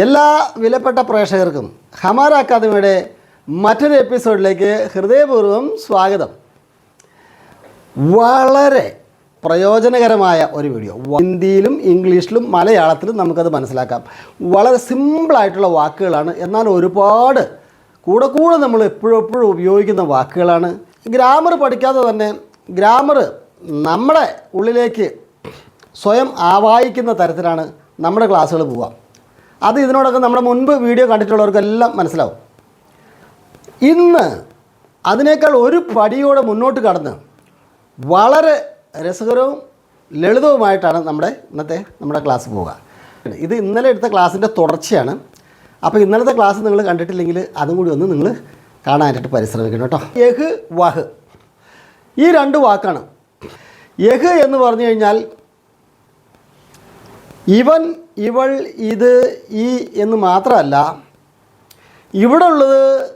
എല്ലാ വിലപ്പെട്ട പ്രേക്ഷകർക്കും ഹമാര അക്കാദമിയുടെ മറ്റൊരു എപ്പിസോഡിലേക്ക് ഹൃദയപൂർവം സ്വാഗതം. വളരെ പ്രയോജനകരമായ ഒരു വീഡിയോ. ഹിന്ദിയിലും ഇംഗ്ലീഷിലും മലയാളത്തിലും നമുക്കത് മനസ്സിലാക്കാം. വളരെ സിമ്പിളായിട്ടുള്ള വാക്കുകളാണ്. എന്നാൽ ഒരുപാട് കൂടെ കൂടെ നമ്മൾ എപ്പോഴും എപ്പോഴും ഉപയോഗിക്കുന്ന വാക്കുകളാണ്. ഗ്രാമർ പഠിക്കാതെ തന്നെ ഗ്രാമർ നമ്മുടെ ഉള്ളിലേക്ക് സ്വയം ആവാഹിക്കുന്ന തരത്തിലാണ് നമ്മുടെ ക്ലാസ്സുകൾ പോവുക. അത് ഇതിനോടൊക്കെ നമ്മുടെ മുൻപ് വീഡിയോ കണ്ടിട്ടുള്ളവർക്കെല്ലാം മനസ്സിലാവും. ഇന്ന് അതിനേക്കാൾ ഒരു പടിയോടെ മുന്നോട്ട് കടന്ന് വളരെ രസകരവും ലളിതവുമായിട്ടാണ് നമ്മുടെ ഇന്നത്തെ നമ്മുടെ ക്ലാസ് പോവുക. ഇത് ഇന്നലെ എടുത്ത ക്ലാസ്സിന്റെ തുടർച്ചയാണ്. അപ്പോൾ ഇന്നലത്തെ ക്ലാസ് നിങ്ങൾ കണ്ടിട്ടില്ലെങ്കിൽ അതും കൂടി ഒന്ന് നിങ്ങൾ കാണാനായിട്ട് പരിശ്രമിക്കണം കേട്ടോ. യഹ് വഹ്. ഈ രണ്ട് വാക്കാണ്. യഹ് എന്ന് പറഞ്ഞു കഴിഞ്ഞാൽ ഇവൻ ഇവൾ ഇത് ഈ എന്ന് മാത്രമല്ല ഇവിടെ ഉള്ളത്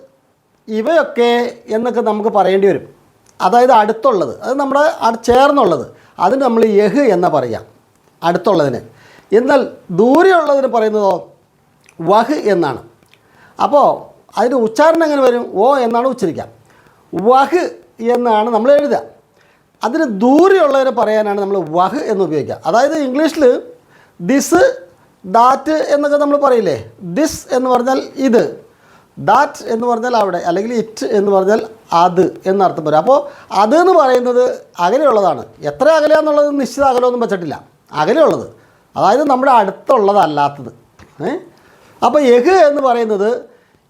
ഇവയൊക്കെ എന്നൊക്കെ നമുക്ക് പറയേണ്ടി വരും. അതായത് അടുത്തുള്ളത്. അത് നമ്മുടെ ചേർന്നുള്ളത്. അതിന് നമ്മൾ യഹ് എന്ന പറയാം. അടുത്തുള്ളതിന്. എന്നാൽ ദൂരെയുള്ളതിന് പറയുന്നതോ വഹ് എന്നാണ്. അപ്പോൾ അതിന്റെ ഉച്ചാരണം എങ്ങനെ വരും? ഓ എന്നാണ് ഉച്ചരിക്കാം. വഹ് എന്നാണ് നമ്മൾ എഴുതുക. അതിന് ദൂരെയുള്ളതിനെ പറയാനാണ് നമ്മൾ വഹ് എന്ന് ഉപയോഗിക്കുക. അതായത് ഇംഗ്ലീഷിൽ ദിസ് ദാറ്റ് എന്നൊക്കെ നമ്മൾ പറയില്ലേ? ദിസ് എന്ന് പറഞ്ഞാൽ ഇത്. ദാറ്റ് എന്ന് പറഞ്ഞാൽ അവിടെ. അല്ലെങ്കിൽ ഇറ്റ് എന്ന് പറഞ്ഞാൽ അത് എന്നർത്ഥം വരും. അപ്പോൾ അത് എന്ന് പറയുന്നത് അകലെയുള്ളതാണ്. എത്ര അകലെയാണെന്നുള്ളത് നിശ്ചിത അകലമൊന്നും വെച്ചിട്ടില്ല. അകലെയുള്ളത്. അതായത് നമ്മുടെ അടുത്തുള്ളതല്ലാത്തത്. ഏ? അപ്പോൾ യഹ് എന്ന് പറയുന്നത്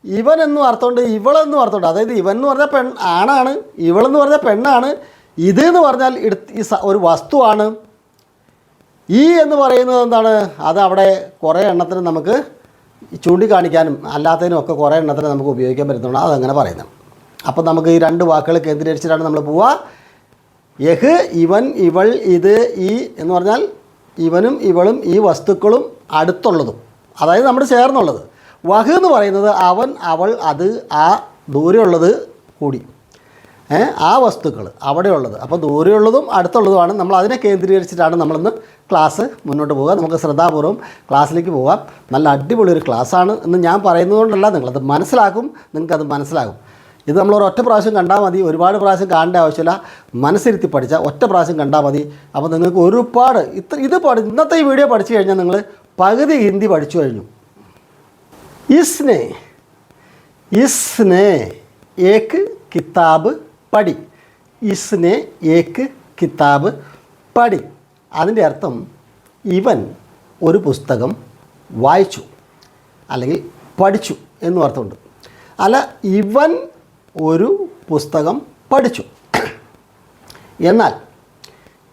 ഇവൻ എന്നും അർത്ഥമുണ്ട് ഇവളെന്നും അർത്ഥമുണ്ട്. അതായത് ഇവൻ എന്ന് പറഞ്ഞാൽ പെൺ ആണാണ്. ഇവളെന്ന് പറഞ്ഞാൽ പെണ്ണാണ്. ഇത് എന്ന് പറഞ്ഞാൽ ഈ ഒരു വസ്തുവാണ്. ഈ എന്ന് പറയുന്നത് എന്താണ്? അത് അവിടെ കുറേ എണ്ണത്തിന് നമുക്ക് ചൂണ്ടിക്കാണിക്കാനും അല്ലാത്തതിനും ഒക്കെ കുറേ എണ്ണത്തിന് നമുക്ക് ഉപയോഗിക്കാൻ പറ്റുന്നുണ്ട് അതങ്ങനെ പറയുന്നത്. അപ്പോൾ നമുക്ക് ഈ രണ്ട് വാക്കുകൾ കേന്ദ്രീകരിച്ചിട്ടാണ് നമ്മൾ പോവുക. യഹ് ഇവൻ ഇവൾ ഇത് ഈ എന്ന് പറഞ്ഞാൽ ഇവനും ഇവളും ഈ വസ്തുക്കളും അടുത്തുള്ളതും. അതായത് നമ്മൾ ചേർന്നുള്ളത്. വഹ് എന്ന് പറയുന്നത് അവൻ അവൾ അത് ആ ദൂരെയുള്ളത് കൂടി. ആ വസ്തുക്കൾ അവിടെയുള്ളത്. അപ്പോൾ ദൂരെയുള്ളതും അടുത്തുള്ളതുമാണ്. നമ്മൾ അതിനെ കേന്ദ്രീകരിച്ചിട്ടാണ് നമ്മളിന്ന് ക്ലാസ് മുന്നോട്ട് പോവുക. നമുക്ക് ശ്രദ്ധാപൂർവം ക്ലാസ്സിലേക്ക് പോകാം നല്ല അടിപൊളി ഒരു ക്ലാസ്സാണ് എന്ന് ഞാൻ പറയുന്നതുകൊണ്ടല്ല നിങ്ങളത് മനസ്സിലാക്കും നിങ്ങൾക്കത് മനസ്സിലാകും. ഇത് നമ്മൾ ഒരൊറ്റ പ്രാവശ്യം കണ്ടാൽ മതി. ഒരുപാട് പ്രാവശ്യം കാണേണ്ട ആവശ്യമില്ല. മനസ്സിരുത്തി പഠിച്ചാൽ ഒറ്റ പ്രാവശ്യം കണ്ടാൽ മതി. അപ്പോൾ നിങ്ങൾക്ക് ഒരുപാട് ഇത്ര ഇത് പഠി ഇന്നത്തെ ഈ വീഡിയോ പഠിച്ചു കഴിഞ്ഞാൽ നിങ്ങൾ പകുതി ഹിന്ദി പഠിച്ചു കഴിഞ്ഞു. ഇസ്നെ ഇസ്നെ ഏക്ക് കിതാബ് പടി. ഇസ്നെ ഏക്ക് കിതാബ് പടി. അതിന്റെ അർത്ഥം ഇവൻ ഒരു പുസ്തകം വായിച്ചു അല്ലെങ്കിൽ പഠിച്ചു എന്നും അർത്ഥമുണ്ട്. അല്ല ഇവൻ ഒരു പുസ്തകം പഠിച്ചു. എന്നാൽ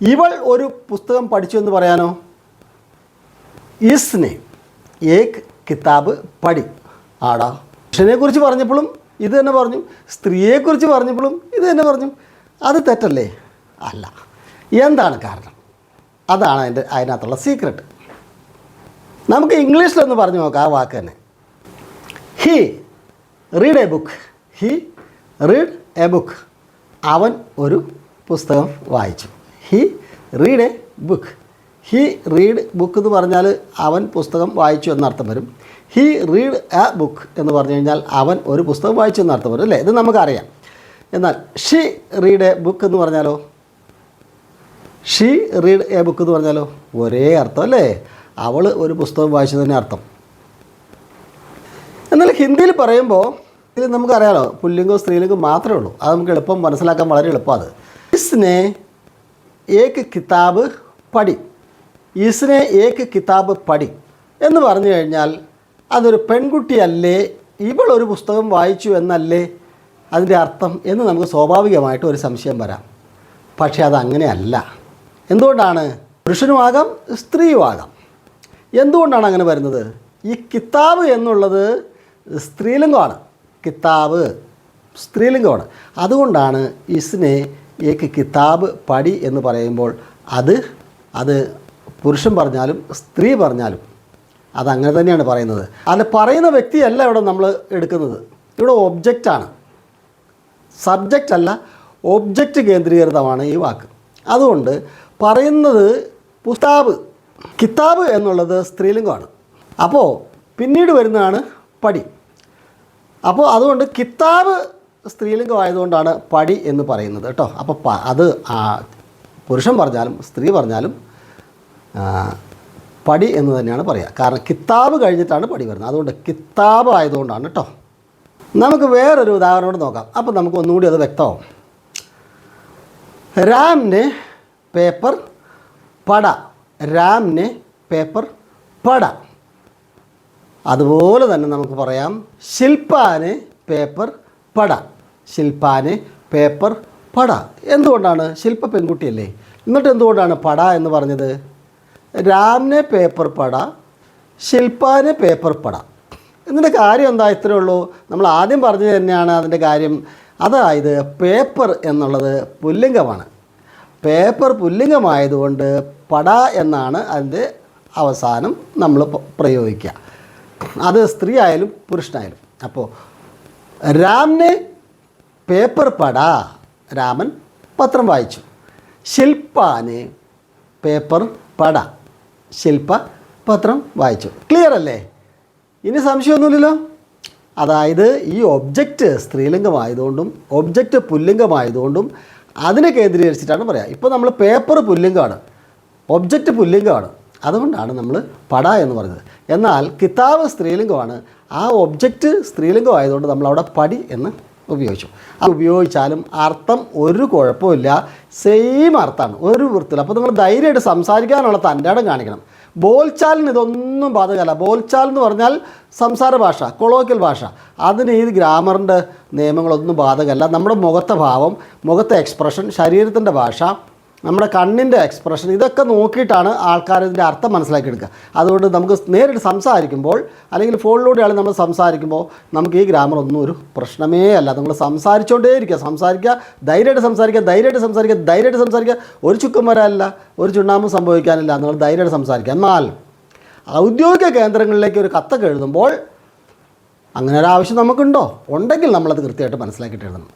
ഇവൾ ഒരു പുസ്തകം പഠിച്ചു എന്ന് പറയാനോ? ഇസ്നെ ഏക് കിതാബ് പടി. ആടാ. പുരുഷനെക്കുറിച്ച് പറഞ്ഞപ്പോഴും ഇത് തന്നെ പറഞ്ഞു. സ്ത്രീയെക്കുറിച്ച് പറഞ്ഞപ്പോഴും ഇത് തന്നെ പറഞ്ഞു. അത് തെറ്റല്ലേ? അല്ല. എന്താണ് കാരണം? അതാണ് അതിന്റെ അതിനകത്തുള്ള സീക്രട്ട് നമുക്ക് ഇംഗ്ലീഷിലൊന്ന് പറഞ്ഞു നോക്കാം ആ വാക്ക് തന്നെ. He read a book he read a book അവൻ ഒരു പുസ്തകം വായിച്ചു. He read a book he read book എന്ന് പറഞ്ഞാൽ അവൻ പുസ്തകം വായിച്ചു എന്നർത്ഥം വരും. ഹി റീഡ് എ ബുക്ക് എന്ന് പറഞ്ഞു കഴിഞ്ഞാൽ അവൻ ഒരു പുസ്തകം വായിച്ചു എന്നർത്ഥം വരും അല്ലേ? ഇത് നമുക്കറിയാം. എന്നാൽ ഷി റീഡ് എ ബുക്ക് എന്ന് പറഞ്ഞാലോ? ഷീ റീഡ് എ ബുക്ക് എന്ന് പറഞ്ഞാലോ? ഒരേ അർത്ഥം അല്ലേ? അവൾ ഒരു പുസ്തകം വായിച്ചു തന്നെ അർത്ഥം. എന്നാൽ ഹിന്ദിയിൽ പറയുമ്പോൾ ഇതിൽ നമുക്കറിയാലോ പുല്ലിംഗോ സ്ത്രീലിംഗോ മാത്രമേ ഉള്ളൂ. അത് നമുക്ക് എളുപ്പം മനസ്സിലാക്കാൻ വളരെ എളുപ്പമാണ് ഇസ്നെ ഏക്ക് കിതാബ് പടി ഇസ്നെ ഏക്ക് കിതാബ് പടി എന്ന് പറഞ്ഞു കഴിഞ്ഞാൽ അതൊരു പെൺകുട്ടിയല്ലേ? ഇവൾ ഒരു പുസ്തകം വായിച്ചു എന്നല്ലേ? അതിന്റെ അർത്ഥം എന്ന് നമുക്ക് സ്വാഭാവികമായിട്ട് ഒരു സംശയം വരാം. പക്ഷേ അതങ്ങനെയല്ല. എന്തുകൊണ്ടാണ്? പുരുഷനുമാകാം സ്ത്രീയുമാകാം എന്തുകൊണ്ടാണ് അങ്ങനെ വരുന്നത്? ഈ കിതാബ് എന്നുള്ളത് സ്ത്രീലിംഗമാണ്. കിതാബ് സ്ത്രീലിംഗമാണ്. അതുകൊണ്ടാണ് ഇസ്നെ ഏക്ക് കിതാബ് പടി എന്ന് പറയുമ്പോൾ അത് അത് പുരുഷൻ പറഞ്ഞാലും സ്ത്രീ പറഞ്ഞാലും അതങ്ങനെ തന്നെയാണ് പറയുന്നത്. അത് പറയുന്ന വ്യക്തിയല്ല ഇവിടെ നമ്മൾ എടുക്കുന്നത്. ഇവിടെ ഒബ്ജക്റ്റാണ് സബ്ജക്റ്റ് അല്ല ഒബ്ജക്റ്റ് കേന്ദ്രീകൃതമാണ് ഈ വാക്ക്. അതുകൊണ്ട് പറയുന്നത് പുസ്താബ് കിതാബ് എന്നുള്ളത് സ്ത്രീലിംഗമാണ്. അപ്പോൾ പിന്നീട് വരുന്നതാണ് പടി. അപ്പോൾ അതുകൊണ്ട് കിതാബ് സ്ത്രീലിംഗമായതുകൊണ്ടാണ് പടി എന്ന് പറയുന്നത് കേട്ടോ. അപ്പോൾ അത് പുരുഷൻ പറഞ്ഞാലും സ്ത്രീ പറഞ്ഞാലും പടി എന്ന് തന്നെയാണ് പറയുക കാരണം കിതാബ് കഴിഞ്ഞിട്ടാണ് പടി വരുന്നത്. അതുകൊണ്ട് കിത്താബ് ആയതുകൊണ്ടാണ് കേട്ടോ നമുക്ക് വേറൊരു ഉദാഹരണോട് നോക്കാം. അപ്പം നമുക്ക് ഒന്നുകൂടി അത് വ്യക്തമാവും. രാമിന് പേപ്പർ പട. രാമിന് പേപ്പർ പട. അതുപോലെ തന്നെ നമുക്ക് പറയാം ശില്പാന് പേപ്പർ പട. ശില്പാന് പേപ്പർ പട. എന്തുകൊണ്ടാണ്? ശില്പ പെൺകുട്ടിയല്ലേ. എന്നിട്ട് എന്തുകൊണ്ടാണ് പട എന്ന് പറഞ്ഞത്? രാമിനെ പേപ്പർ പട ശില്പാന് പേപ്പർ പട. ഇതിന്റെ കാര്യം എന്താ ഇത്രയേ ഉള്ളൂ? നമ്മൾ ആദ്യം പറഞ്ഞത് തന്നെയാണ് അതിന്റെ കാര്യം. അതായത് പേപ്പർ എന്നുള്ളത് പുല്ലിംഗമാണ്. പേപ്പർ പുല്ലിംഗമായതുകൊണ്ട് പട എന്നാണ് അതിന്റെ അവസാനം നമ്മൾ പ്രയോഗിക്കുക. അത് സ്ത്രീ ആയാലും പുരുഷനായാലും. അപ്പോൾ രാമിനെ പേപ്പർ പട രാമൻ പത്രം വായിച്ചു. ശില്പാന് പേപ്പർ പട. ശില്പ പത്രം വായിച്ചു. ക്ലിയർ അല്ലേ? ഇനി സംശയമൊന്നുമില്ലല്ലോ? അതായത് ഈ ഒബ്ജക്റ്റ് സ്ത്രീലിംഗമായതുകൊണ്ടും ഒബ്ജക്റ്റ് പുല്ലിംഗമായതുകൊണ്ടും അതിനെ കേന്ദ്രീകരിച്ചിട്ടാണ് പറയുക ഇപ്പോൾ നമ്മൾ പേപ്പർ പുല്ലിംഗമാണ്. ഒബ്ജക്റ്റ് പുല്ലിംഗമാണ്. അതുകൊണ്ടാണ് നമ്മൾ പട എന്ന് പറഞ്ഞത്. എന്നാൽ കിതാബ് സ്ത്രീലിംഗമാണ്. ആ ഒബ്ജക്റ്റ് സ്ത്രീലിംഗമായതുകൊണ്ട് നമ്മൾ അവിടെ പടി എന്ന് ഉപയോഗിച്ചു. അത് ഉപയോഗിച്ചാലും അർത്ഥം ഒരു കുഴപ്പമില്ല സെയിം അർത്ഥമാണ്. ഒരു വൃത്തിയില്ല. അപ്പോൾ നിങ്ങൾ ധൈര്യമായിട്ട് സംസാരിക്കാനുള്ള തന്റെ ഇടം കാണിക്കണം. ബോൽച്ചാലിന് ഇതൊന്നും ബാധകമല്ല. ബോൽച്ചാൽ എന്ന് പറഞ്ഞാൽ സംസാര ഭാഷ കൊളോക്കൽ ഭാഷ. അതിന് ഈ ഗ്രാമറിന്റെ നിയമങ്ങളൊന്നും ബാധകമല്ല. നമ്മുടെ മുഖത്തെ ഭാവം മുഖത്തെ എക്സ്പ്രഷൻ ശരീരത്തിന്റെ ഭാഷ നമ്മുടെ കണ്ണിന്റെ എക്സ്പ്രഷൻ ഇതൊക്കെ നോക്കിയിട്ടാണ് ആൾക്കാർ ഇതിന്റെ അർത്ഥം മനസ്സിലാക്കി എടുക്കുക അതുകൊണ്ട് നമുക്ക് നേരിട്ട് സംസാരിക്കുമ്പോൾ അല്ലെങ്കിൽ ഫോണിലൂടെയാണ് നമ്മൾ സംസാരിക്കുമ്പോൾ നമുക്ക് ഈ ഗ്രാമർ ഒന്നും ഒരു പ്രശ്നമേ അല്ല. നമ്മൾ സംസാരിച്ചുകൊണ്ടേ ഇരിക്കുക സംസാരിക്കുക ധൈര്യമായിട്ട് സംസാരിക്കുക ധൈര്യമായിട്ട് സംസാരിക്കുക ധൈര്യമായിട്ട് സംസാരിക്കുക. ഒരു ചുക്കും വരാനില്ല ഒരു ചുണ്ണാമ്പും സംഭവിക്കാനില്ല നമ്മൾ ധൈര്യമായിട്ട് സംസാരിക്കുക. എന്നാൽ ഔദ്യോഗിക കേന്ദ്രങ്ങളിലേക്ക് ഒരു കത്തൊക്കെ എഴുതുമ്പോൾ അങ്ങനെ ഒരു ആവശ്യം നമുക്കുണ്ടോ? ഉണ്ടെങ്കിൽ നമ്മളത് കൃത്യമായിട്ട് മനസ്സിലാക്കിയിട്ട് എഴുതണം.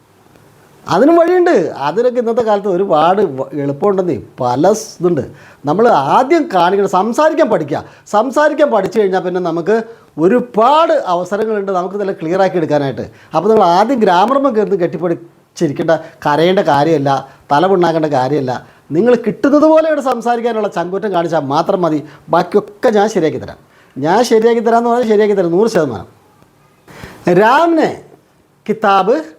അതിനും വഴിയുണ്ട്. അതിനൊക്കെ ഇന്നത്തെ കാലത്ത് ഒരുപാട് എളുപ്പമുണ്ടെന്നേ പല ഇതുണ്ട്. നമ്മൾ ആദ്യം കാണിക്കണം സംസാരിക്കാൻ പഠിക്കുക. സംസാരിക്കാൻ പഠിച്ചു കഴിഞ്ഞാൽ പിന്നെ നമുക്ക് ഒരുപാട് അവസരങ്ങളുണ്ട് നമുക്ക് നല്ല ക്ലിയർ ആക്കി എടുക്കാനായിട്ട്. അപ്പോൾ നിങ്ങൾ ആദ്യം ഗ്രാമർമ്മ കയറുന്ന കെട്ടിപ്പടിച്ചിരിക്കേണ്ട കരയേണ്ട കാര്യമല്ല തലമുണ്ടാക്കേണ്ട കാര്യമല്ല. നിങ്ങൾ കിട്ടുന്നത് പോലെ ഇവിടെ സംസാരിക്കാനുള്ള ചങ്കുറ്റം കാണിച്ചാൽ മാത്രം മതി. ബാക്കിയൊക്കെ ഞാൻ ശരിയാക്കി തരാം. ഞാൻ ശരിയാക്കി തരാമെന്ന് പറഞ്ഞാൽ ശരിയാക്കി തരാം. നൂറ് ശതമാനം. രാമിനെ കിതാബ്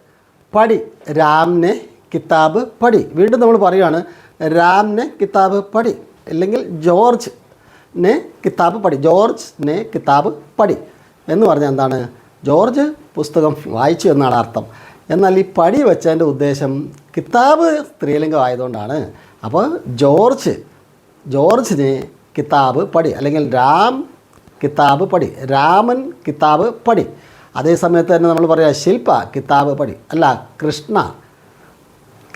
പടി രാംനെ കിതാബ് പടി. വീണ്ടും നമ്മൾ പറയുകയാണ് രാംനെ കിതാബ് പടി അല്ലെങ്കിൽ ജോർജ് നെ കിതാബ് പടി. ജോർജ് നെ കിതാബ് പടി എന്ന് പറഞ്ഞാൽ എന്താണ്? ജോർജ് പുസ്തകം വായിച്ചു എന്നാണ് അർത്ഥം. എന്നാൽ ഈ പടി വെച്ചതിന്റെ ഉദ്ദേശം കിതാബ് സ്ത്രീലിംഗം ആയതുകൊണ്ടാണ്. അപ്പോൾ ജോർജ് ജോർജിനെ കിതാബ് പടി അല്ലെങ്കിൽ രാം കിതാബ് പടി രാമൻ കിതാബ് പടി. അതേ സമയത്ത് തന്നെ നമ്മൾ പറയാം ശില്പ കിതാബ് പടി. അല്ല കൃഷ്ണ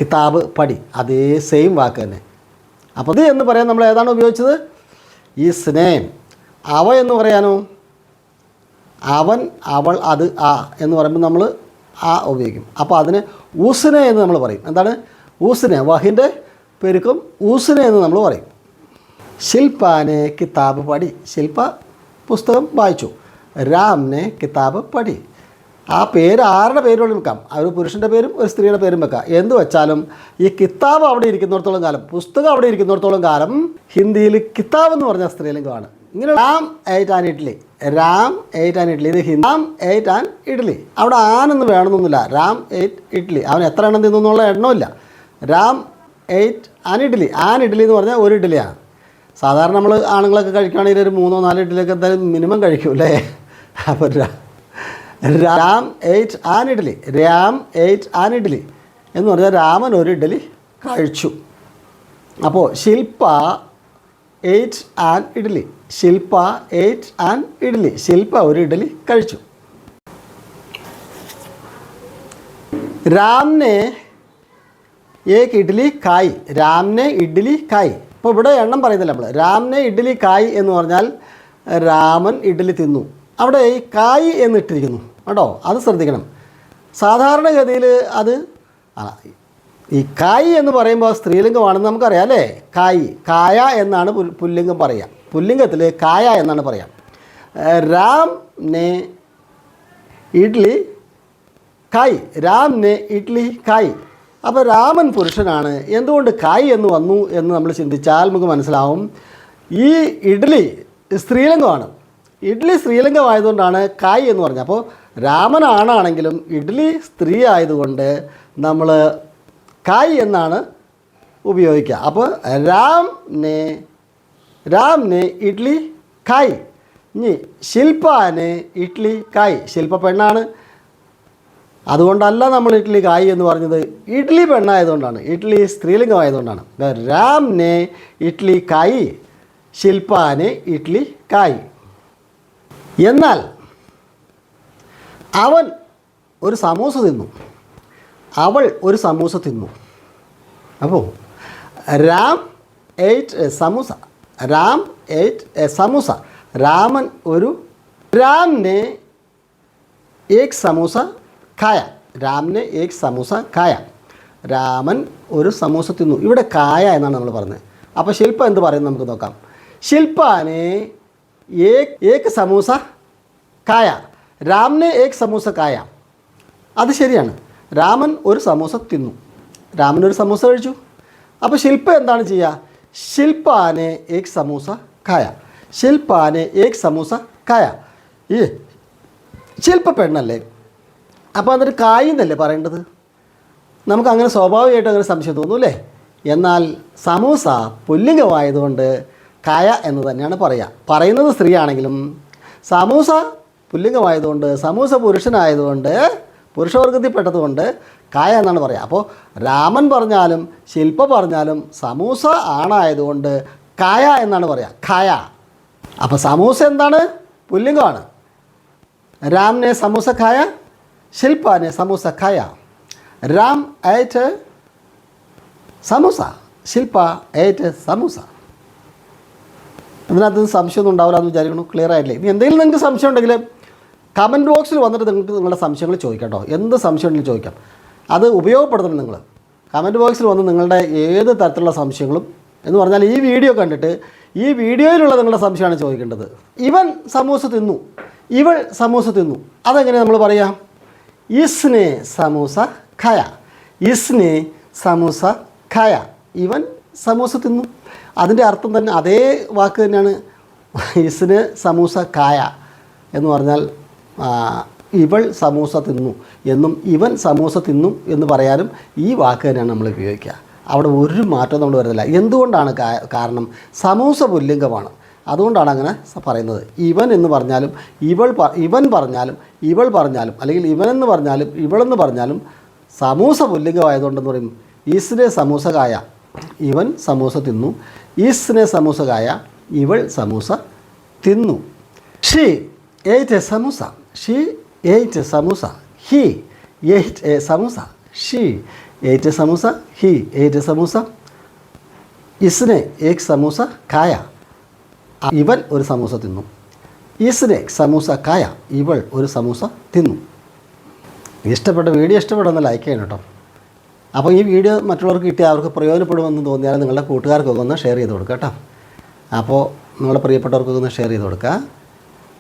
കിതാബ് പടി. അതേ സെയിം വാക്ക് തന്നെ. അപ്പോൾ ഇത് എന്ന് പറയാൻ നമ്മൾ ഏതാണ് ഉപയോഗിച്ചത്? ഈ സ്നേഹം. അവ എന്ന് പറയാനോ? അവൻ അവൾ അത് ആ എന്ന് പറയുമ്പോൾ നമ്മൾ ആ ഉപയോഗിക്കും. അപ്പോൾ അതിന് ഊസിനെ എന്ന് നമ്മൾ പറയും. എന്താണ്? ഊസിനെ. വഹിന്റെ പെരുക്കും ഊസിനെ എന്ന് നമ്മൾ പറയും. ശില്പാനെ കിതാബ് പടി. ശില്പ പുസ്തകം വായിച്ചു. രാംനെ കിതാബ് പഠി. ആ പേര് ആരുടെ പേരുകൾ വെക്കാം? ഒരു പുരുഷന്റെ പേരും ഒരു സ്ത്രീയുടെ പേരും വെക്കാം. എന്ത് വെച്ചാലും ഈ കിതാബ് അവിടെ ഇരിക്കുന്നിടത്തോളം കാലം പുസ്തകം അവിടെ ഇരിക്കുന്നിടത്തോളം കാലം ഹിന്ദിയിൽ കിതാബ് എന്ന് പറഞ്ഞ സ്ത്രീലിംഗമാണ്. ഇങ്ങനെ Ram ate and idli. Ram ate and idli. ഇത് Hindi. Ram ate an idli. അവിടെ ആനൊന്നും വേണമെന്നൊന്നുമില്ല. രാം എയ്റ്റ് ഇഡ്ലി. അവൻ എത്ര എണ്ണം തിന്നുള്ള എണ്ണമില്ല Ram ate an idli. An idli എന്ന് പറഞ്ഞാൽ ഒരു ഇഡ്ഡലിയാണ് സാധാരണ നമ്മൾ ആണുങ്ങളൊക്കെ കഴിക്കുകയാണെങ്കിൽ ഒരു മൂന്നോ നാലോ ഇഡ്ഡലിയൊക്കെ എന്തായാലും മിനിമം കഴിക്കൂലേ അപ്പോൾ Ram ate an idli Ram ate an idli എന്ന് പറഞ്ഞാൽ രാമൻ ഒരു ഇഡ്ഡലി കഴിച്ചു. അപ്പോൾ Shilpa ate an idli Shilpa ate an idli Shilpa ഒരു ഇഡ്ഡലി കഴിച്ചു. രാംനെ ഏക് ഇഡ്ഡലി കായ്. രാംനെ ഇഡ്ഡലി കായ്. അപ്പോൾ ഇവിടെ എണ്ണം പറയുന്നില്ല നമ്മൾ രാംനെ ഇഡ്ഡലി കായ് എന്ന് പറഞ്ഞാൽ രാമൻ ഇഡ്ഡലി തിന്നു. അവിടെ ഈ കായ് എന്നിട്ടിരിക്കുന്നു. കേട്ടോ അത് ശ്രദ്ധിക്കണം. സാധാരണഗതിയിൽ അത് ഈ കായ് എന്ന് പറയുമ്പോൾ സ്ത്രീലിംഗമാണെന്ന് നമുക്കറിയാം അല്ലേ? കായ് കായ എന്നാണ് പുല്ലിംഗം പറയുക പുല്ലിംഗത്തിൽ കായ എന്നാണ് പറയാം. രാം നെ ഇഡ്ലി കായ് രാം നെ ഇഡ്ലി കായ്. അപ്പോൾ രാമൻ പുരുഷനാണ്. എന്തുകൊണ്ട് കായ് എന്ന് വന്നു എന്ന് നമ്മൾ ചിന്തിച്ചാൽ നമുക്ക് മനസ്സിലാവും. ഈ ഇഡ്ലി സ്ത്രീലിംഗമാണ്. ഇഡ്ലി സ്ത്രീലിംഗമായതുകൊണ്ടാണ് കായ് എന്ന് പറഞ്ഞത്. അപ്പോൾ രാമൻ ആണാണെങ്കിലും ഇഡ്ലി സ്ത്രീ ആയതുകൊണ്ട് നമ്മൾ കായ് എന്നാണ് ഉപയോഗിക്കുക. അപ്പോൾ രാം നെ രാം നെ ഇഡ്ലി കായ്. ഇനി ശില്പാന് ഇഡ്ലി കായ്. ശില്പ പെണ്ണാണ്. അതുകൊണ്ടല്ല നമ്മൾ ഇഡ്ലി കായ് എന്ന് പറഞ്ഞത്. ഇഡ്ലി പെണ്ണായതുകൊണ്ടാണ്. ഇഡ്ലി സ്ത്രീലിംഗമായതുകൊണ്ടാണ് രാം നെ ഇഡ്ലി കായ് ശില്പാന് ഇഡ്ലി കായ്. എന്നാൽ അവൻ ഒരു സമൂസ തിന്നു. അവൾ ഒരു സമൂസ തിന്നു. അപ്പോൾ Ram ate a samosa. Ram ate a samosa. Raman ഒരു രാമിനെ ഏക് സമൂസ കായ. രാമിനെ ഏക് സമൂസ കായ. രാമൻ ഒരു സമൂസ തിന്നു. ഇവിടെ കായ എന്നാണ് നമ്മൾ പറഞ്ഞത്. അപ്പോൾ ശില്പ എന്ത് പറയുന്നത് നമുക്ക് നോക്കാം. ശില്പാനെ ഏക് एक സമൂസ കായ രാമനെ ഏക് സമൂസ കായ അത് ശരിയാണ്. രാമൻ ഒരു സമൂസ തിന്നു. രാമൻ ഒരു സമൂസ കഴിച്ചു. അപ്പോൾ ശില്പ എന്താണ് ചെയ്യുക ശില്പാനെ ഏക് സമൂസ കായ. ശില്പാനെ ഏക് സമൂസ കായ. ഈ ശില്പ പെണ്ണല്ലേ? അപ്പോൾ അതൊരു കായ് എന്നല്ലേ പറയേണ്ടത്? നമുക്ക് അങ്ങനെ സ്വാഭാവികമായിട്ട് അങ്ങനെ സംശയം തോന്നൂല്ലേ? എന്നാൽ സമൂസ പുല്ലിംഗമായതുകൊണ്ട് കായ എന്ന് തന്നെയാണ് പറയുക പറയുന്നത് സ്ത്രീയാണെങ്കിലും സമൂസ പുല്ലിംഗമായതുകൊണ്ട് സമൂസ പുരുഷനായതുകൊണ്ട് പുരുഷവർഗത്തിൽപ്പെട്ടതുകൊണ്ട് കായ എന്നാണ് പറയുക അപ്പോൾ രാമൻ പറഞ്ഞാലും ശില്പ പറഞ്ഞാലും സമൂസ ആണായതുകൊണ്ട് കായ എന്നാണ് പറയുക കായ. അപ്പോൾ സമൂസ എന്താണ്? പുല്ലിംഗമാണ്. രാമിനെ സമൂസ ഖായ ശില്പാനെ സമൂസ ഖായ രാം ഏറ്റ് സമൂസ ശില്പ ഏറ്റ് സമൂസ. ഇതിനകത്ത് സംശയമൊന്നും ഉണ്ടാവില്ല എന്ന് വിചാരിക്കണം ക്ലിയർ ആയില്ലേ ഇനി എന്തെങ്കിലും നിങ്ങൾക്ക് സംശയം ഉണ്ടെങ്കിൽ കമന്റ് ബോക്സിൽ വന്നിട്ട് നിങ്ങൾക്ക് നിങ്ങളുടെ സംശയങ്ങൾ ചോദിക്കാം കേട്ടോ. എന്ത് സംശയം ഉണ്ടെങ്കിലും ചോദിക്കാം. അത് ഉപയോഗപ്പെടുത്തണം നിങ്ങൾ. കമന്റ് ബോക്സിൽ വന്ന് നിങ്ങളുടെ ഏത് തരത്തിലുള്ള സംശയങ്ങളും എന്ന് പറഞ്ഞാൽ ഈ വീഡിയോ കണ്ടിട്ട് ഈ വീഡിയോയിലുള്ള നിങ്ങളുടെ സംശയമാണ് ചോദിക്കേണ്ടത്. ഇവൻ സമൂസ തിന്നു. ഇവൾ സമൂസ തിന്നു. അതെങ്ങനെ നമ്മൾ പറയാം? ഇസ്നെ സമൂസ ഖയ. ഇസ്നെ സമൂസ ഖയ. ഇവൻ സമൂസ തിന്നു. അതിന്റെ അർത്ഥം തന്നെ അതേ വാക്ക് തന്നെയാണ് ഇസിന് സമൂസ കായ എന്ന് പറഞ്ഞാൽ ഇവൾ സമൂസ തിന്നു എന്നും ഇവൻ സമൂസ തിന്നു എന്ന് പറയാനും ഈ വാക്ക് തന്നെയാണ് നമ്മൾ ഉപയോഗിക്കുക. അവിടെ ഒരു മാറ്റവും നമ്മൾ വരുന്നില്ല. എന്തുകൊണ്ടാണ് കാരണം സമൂസ പുല്ലിംഗമാണ്. അതുകൊണ്ടാണ് അങ്ങനെ പറയുന്നത്. ഇവൻ എന്ന് പറഞ്ഞാലും ഇവൾ ഇവൻ പറഞ്ഞാലും ഇവൾ പറഞ്ഞാലും അല്ലെങ്കിൽ ഇവനെന്ന് പറഞ്ഞാലും ഇവളെന്ന് പറഞ്ഞാലും സമൂസ പുല്ലിംഗമായതുകൊണ്ടെന്ന് പറയും ഈസിനെ സമൂസ കായ. ഇവൻ സമൂസ തിന്നു ഈസിനെ സമൂസ കായ ഇവൾ സമൂസ തിന്നു. She ate a samosa she ate a samosa he ate a samosa she ate a samosa he ate a samosa ഇസ്നെ ഏക് സമൂസ കായ ഇവൻ ഒരു സമൂസ തിന്നു. ഇസ്നെ സമൂസ കായ ഇവൾ ഒരു സമൂസ തിന്നു. ഇഷ്ടപ്പെട്ട വീഡിയോ ഇഷ്ടപ്പെടുന്ന ലൈക്ക് ചെയ്യണം കേട്ടോ. അപ്പോൾ ഈ വീഡിയോ മറ്റുള്ളവർക്ക് കിട്ടിയാൽ അവർക്ക് പ്രയോജനപ്പെടുമെന്ന് തോന്നിയാൽ നിങ്ങളുടെ കൂട്ടുകാർക്കൊക്കെ ഒന്ന് ഷെയർ ചെയ്ത് കൊടുക്കുക കേട്ടോ. അപ്പോൾ നിങ്ങളുടെ പ്രിയപ്പെട്ടവർക്കൊക്കെ ഒന്ന് ഷെയർ ചെയ്ത് കൊടുക്കുക.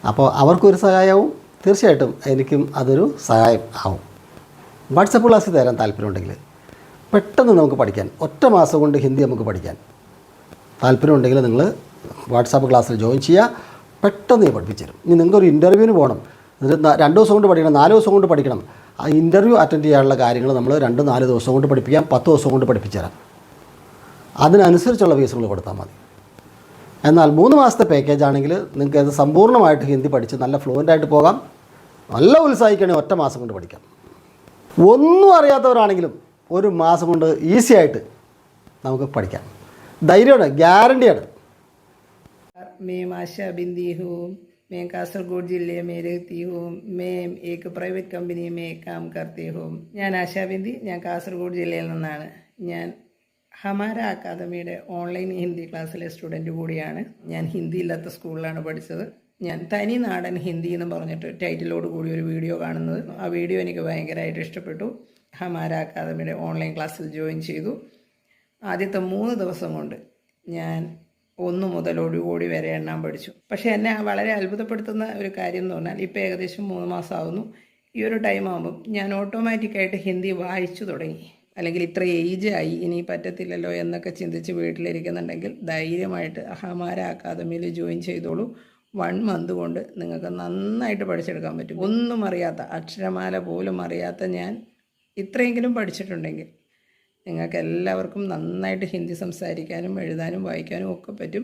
അപ്പോൾ അവർക്കൊരു സഹായവും തീർച്ചയായിട്ടും എനിക്കും അതൊരു സഹായം ആവും. വാട്സപ്പ് ക്ലാസ്സിൽ തരാൻ താല്പര്യമുണ്ടെങ്കിൽ പെട്ടെന്ന് നമുക്ക് പഠിക്കാൻ ഒറ്റ മാസം കൊണ്ട് ഹിന്ദി നമുക്ക് പഠിക്കാൻ താല്പര്യമുണ്ടെങ്കിൽ നിങ്ങൾ വാട്സാപ്പ് ക്ലാസ്സിൽ ജോയിൻ ചെയ്യുക. പെട്ടെന്ന് പഠിപ്പിച്ചു തരും. ഇനി നിങ്ങൾക്കൊരു ഇന്റർവ്യൂവിന് പോകണം. ന- രണ്ട് ദിവസം കൊണ്ട് പഠിക്കണം നാല് ദിവസം കൊണ്ട് പഠിക്കണം. ആ ഇന്റർവ്യൂ അറ്റൻഡ് ചെയ്യാനുള്ള കാര്യങ്ങൾ നമ്മൾ രണ്ട് നാല് ദിവസം കൊണ്ട് പഠിപ്പിക്കാം പത്ത് ദിവസം കൊണ്ട് പഠിപ്പിച്ചു തരാം അതിനനുസരിച്ചുള്ള ഫീസുകൾ കൊടുത്താൽ മതി. എന്നാൽ മൂന്ന് മാസത്തെ പാക്കേജ് ആണെങ്കിൽ നിങ്ങൾക്ക് അത് സമ്പൂർണമായിട്ട് ഹിന്ദി പഠിച്ച് നല്ല ഫ്ലുവന്റ് ആയിട്ട് പോകാം. നല്ല ഉത്സാഹിക്കണേ ഒറ്റ മാസം കൊണ്ട് പഠിക്കാം. ഒന്നും അറിയാത്തവരാണെങ്കിലും ഒരു മാസം കൊണ്ട് ഈസി ആയിട്ട് നമുക്ക് പഠിക്കാം. ധൈര്യമാണ് ഗ്യാരണ്ടിയാണ് मैं आशा बिंदी हूँ मैं കാസർഗോഡ് ജില്ലയിൽ में रहती हूँ मैं एक പ്രൈവറ്റ് കമ്പനി में काम करती हूँ ഞാൻ ആശാ ബിന്ദി ഞാൻ കാസർഗോഡ് ജില്ലയിൽ നിന്നാണ് ഞാൻ ഹമാര അക്കാദമിയുടെ ഓൺലൈൻ ഹിന്ദി ക്ലാസ്സിലെ സ്റ്റുഡൻറ്റ് കൂടിയാണ് ഞാൻ ഹിന്ദി ഇല്ലാത്ത സ്കൂളിലാണ് പഠിച്ചത് ഞാൻ തനി നാടൻ ഹിന്ദി എന്ന് പറഞ്ഞിട്ട് ടൈറ്റിലോട് കൂടി ഒരു വീഡിയോ കാണുന്നത് ആ വീഡിയോ എനിക്ക് ഭയങ്കരമായിട്ട് ഇഷ്ടപ്പെട്ടു ഹമാര അക്കാദമിയുടെ ഓൺലൈൻ ക്ലാസ്സിൽ ജോയിൻ ചെയ്തു ആദ്യത്തെ മൂന്ന് ദിവസം കൊണ്ട് ഞാൻ ഒന്ന് മുതൽ ഒരു കോടി വരെ എണ്ണാൻ പഠിച്ചു. പക്ഷേ എന്നെ വളരെ അത്ഭുതപ്പെടുത്തുന്ന ഒരു കാര്യം എന്ന് പറഞ്ഞാൽ ഇപ്പോൾ ഏകദേശം മൂന്ന് മാസമാകുന്നു. ഈ ഒരു ടൈം ആകുമ്പം ഞാൻ ഓട്ടോമാറ്റിക്കായിട്ട് ഹിന്ദി വായിച്ചു തുടങ്ങി. അല്ലെങ്കിൽ ഇത്ര ഏജ് ആയി ഇനി പറ്റത്തില്ലല്ലോ എന്നൊക്കെ ചിന്തിച്ച് വീട്ടിലിരിക്കുന്നുണ്ടെങ്കിൽ ധൈര്യമായിട്ട് അഹമാര അക്കാദമിയിൽ ജോയിൻ ചെയ്തോളൂ. വൺ മന്ത് കൊണ്ട് നിങ്ങൾക്ക് നന്നായിട്ട് പഠിച്ചെടുക്കാൻ പറ്റും. ഒന്നും അറിയാത്ത അക്ഷരമാല പോലും അറിയാത്ത ഞാൻ ഇത്രയെങ്കിലും പഠിച്ചിട്ടുണ്ടെങ്കിൽ നിങ്ങൾക്ക് എല്ലാവർക്കും നന്നായിട്ട് ഹിന്ദി സംസാരിക്കാനും എഴുതാനും വായിക്കാനും ഒക്കെ പറ്റും.